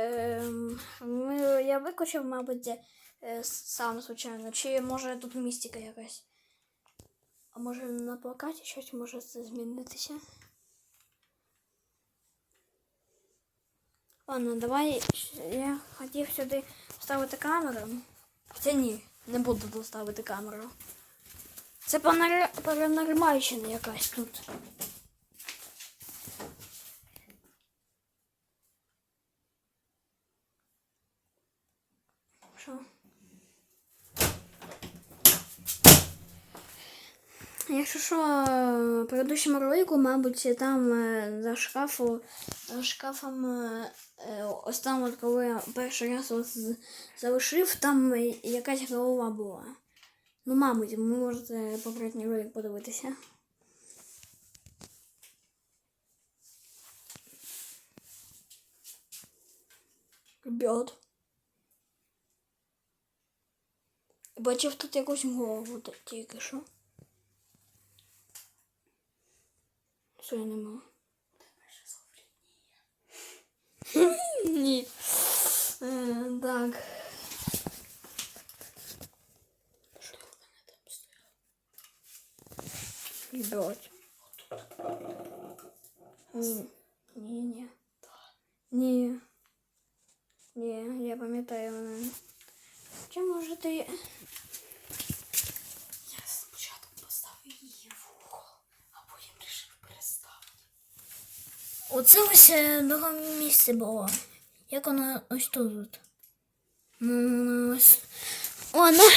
Ем, ми, я виключив, мабуть, е, сам звичайно. Чи може тут містика якась? А може на плакаті щось може це змінитися? Ладно, давай. Я хотів сюди вставити камеру. Хоча ні, не буду тут ставити камеру. Це панар- паранормальщина якась тут. Що? Якщо що, в предыдущому ролику, мабуть, там е, за шкафу, за шкафом, е, е, ось от коли я перший раз ось залишив, там е, якась голова була. Ну, мабуть, ви можете попередній ролик подивитися. Ребят. Бачив тут якусь голову т- тільки що. Що я не мав? Ні. Е, Так. Ребят. Ні. Ні, ні. Ні. Ні, я пам'ятаю. е, Чи може ти. Я спочатку поставив її в а потім вирішив переставити. Оце ось е, друге місце було. Як воно ось тут. от. Ну, ось. О, ну.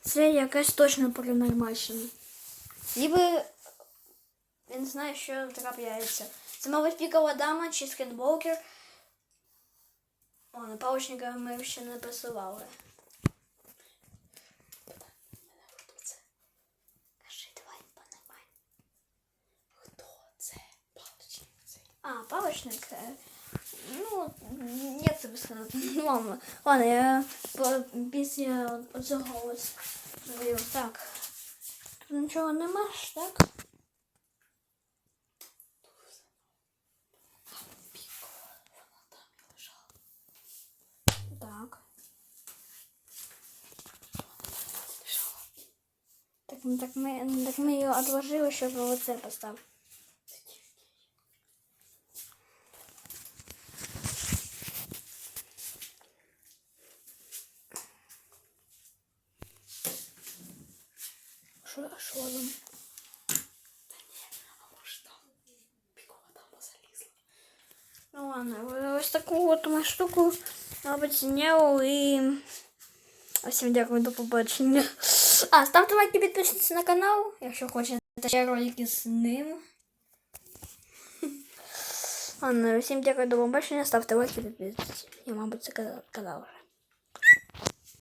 Це якась точно паранормальщина. Ніби він знає, що трапляється. Це, мабуть, пікова дама чи скейтболкер. О, на палочника ми ще не присували. Е, Ну, як це сказати? Ладно, ладно, я після цього ось говорю, так. Тут нічого нема ж, так? Так. Так, так, ми, так ми її відложили, щоб оце поставив. Що, що там? Та ні, а може там пікова дама залізла. Ну ладно, ось таку от ми штуку, мабуть, зняв і. Всім дякую, до побачення. А, ставте лайки, підписуйтесь на канал, якщо хочете ще ролики з ним. Ладно, всім дякую, до побачення, ставте лайки, підписуйтесь. Я, мабуть, це казав вже.